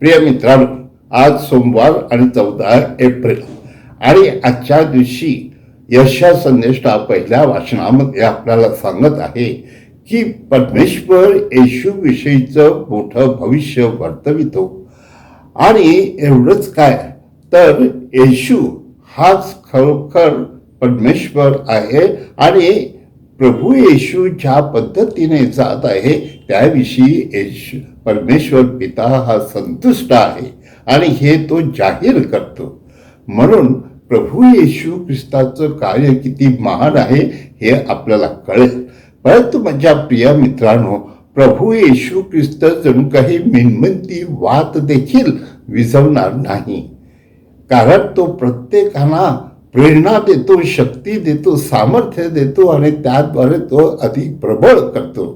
प्रिय मित्रांनो आज सोमवार आणि चौदा एप्रिल. आणि आजच्या दिवशी यशा संदेश पहिल्या वाचनामध्ये आपल्याला सांगत आहे की परमेश्वर येशू विषयीचं मोठं भविष्य वर्तवितो. आणि एवढंच काय? तर येशू हाच खरोखर परमेश्वर आहे आणि प्रभू येशू ज्या पद्धतीने जात आहे त्याविषयी येशू परमेश्वर पिता हा संतुष्ट आहे आणि हे तो जाहीर करतो. म्हणून प्रभू येशू ख्रिस्ताचं कार्य किती महान आहे हे आपल्याला कळेल. परंतु माझ्या प्रिय मित्रांनो प्रभू येशू ख्रिस्त जणू काही मिनमंती वात देखील विझवणार नाही. कारण तो प्रत्येकाना प्रेरणा देतो शक्ती देतो सामर्थ्य देतो आणि त्याद्वारे तो अधिक प्रबळ करतो.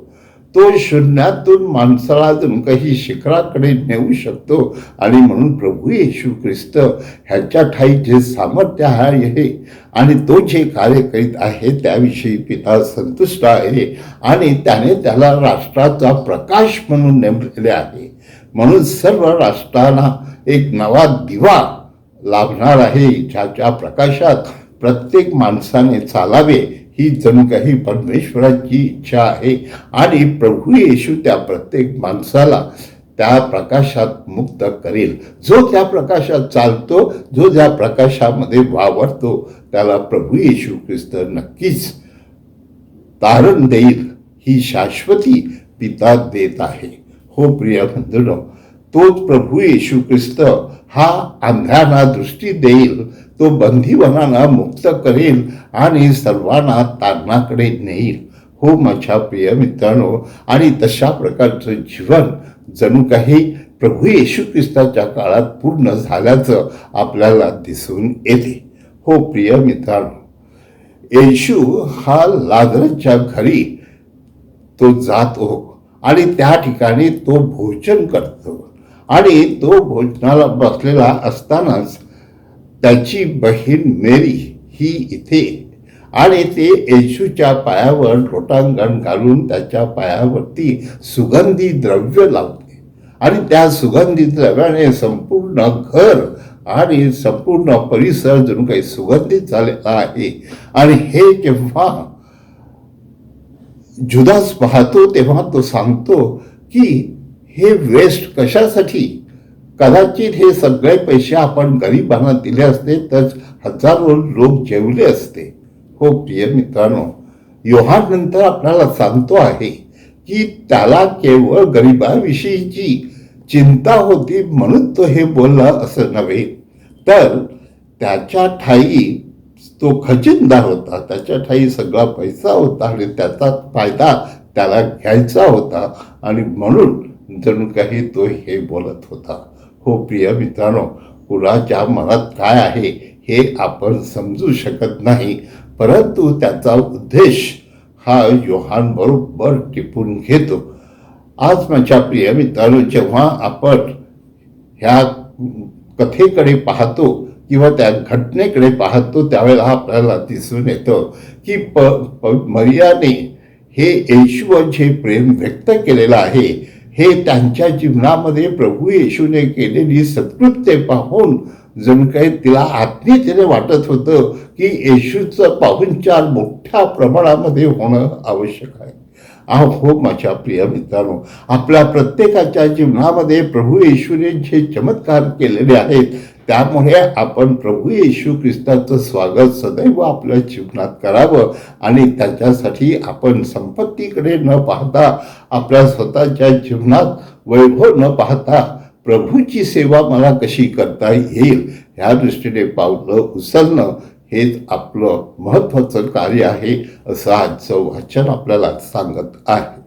तो शून्यातून माणसाला जणू काही शिखराकडे नेऊ शकतो आणि म्हणून प्रभू येशू ख्रिस्त ह्याच्या ठाई जे सामर्थ्य आहे आणि तो जे कार्य करीत आहे त्याविषयी पिता संतुष्ट आहे आणि त्याने त्याला राष्ट्राचा प्रकाश म्हणून नेमलेले आहे. म्हणून सर्व राष्ट्राला एक नवा दिवा लाभणार आहे ज्याच्या प्रकाशात प्रत्येक माणसाने चालावे ही जणू काही परमेश्वराची इच्छा आहे. आणि प्रभू येशू त्या प्रत्येक माणसाला त्या प्रकाशात मुक्त करेल. जो त्या प्रकाशात चालतो जो त्या प्रकाशामध्ये वावरतो त्याला प्रभू येशू ख्रिस्त नक्कीच तारण देईल ही शाश्वती पिता देत आहे. हो प्रिय बंधूंनो तोच प्रभू येशू ख्रिस्त हा अंधांना दृष्टी देईल तो बंदीवनांना मुक्त करेल आणि सर्वांना तारणाकडे नेईल. हो माझ्या प्रिय मित्रांनो आणि तशा प्रकारचं जीवन जणू काही प्रभू येशू ख्रिस्ताच्या काळात पूर्ण झाल्याचं आपल्याला दिसून येते. हो प्रिय मित्रांनो येशू हा लाजरच्या घरी तो जातो आणि त्या ठिकाणी तो भोजन करतो. आणि तो भोजनाला बसलेला असतानाच त्याची बहीण मेरी ही इथे आणि ते येशूच्या पायावर लोटांगण घालून त्याच्या पायावरती सुगंधी द्रव्य लावते. आणि त्या सुगंधी द्रव्याने संपूर्ण घर आणि संपूर्ण परिसर जणू काही सुगंधित झालेला आहे. आणि हे जेव्हा जुदास पाहतो तेव्हा तो सांगतो की हे वेस्ट कशासाठी? कदाचित हे सगळे पैसे आपण गरिबांना दिले असते तर हजारो लोक जेवले असते. हो प्रिय मित्रांनो योहान नंतर आपल्याला सांगतो आहे की त्याला केवळ गरिबाविषयीची चिंता होती म्हणून तो हे बोलला असं नव्हे. तर त्याच्या ठाई तो खचिनदार होता त्याच्या ठाई सगळा पैसा होता आणि त्याचा फायदा त्याला घ्यायचा होता आणि म्हणून जणू काही तो हे बोलत होता. हो प्रिय मित्रांनो कुणाच्या मनात काय आहे हे आपण समजू शकत नाही. परंतु त्याचा उद्देश हा योहान बरोबर टिपून घेतो. आज माझ्या प्रिय मित्रांनो जेव्हा आपण ह्या कथेकडे पाहतो किंवा त्या घटनेकडे पाहतो त्यावेळेला आपल्याला दिसून येतं की प प मरियाने हे येशूवर जे प्रेम व्यक्त केलेलं आहे हे त्यांच्या जीवनामध्ये प्रभू येशूने केलेली सत्कृत्य पाहून जणू काही तिला आत्मीयतेने वाटत होतं की येशूचं पाहुणचार मोठ्या प्रमाणामध्ये होणं आवश्यक आहे हो माझ्या प्रिय मित्रांनो आपल्या प्रत्येकाच्या जीवनामध्ये प्रभू येशूने जे चमत्कार केलेले आहेत त्यामुळे आपण प्रभू येशू ख्रिस्ताचं स्वागत सदैव आपल्या जीवनात करावं आणि त्याच्यासाठी आपण संपत्तीकडे न पाहता आपल्या स्वतःच्या जीवनात वैभव न पाहता प्रभूची सेवा मला कशी करता येईल? ह्या दृष्टीने पावलं उचलणं हेच आपलं महत्त्वाचं कार्य आहे असं आजचं वाचन आपल्याला सांगत आहे.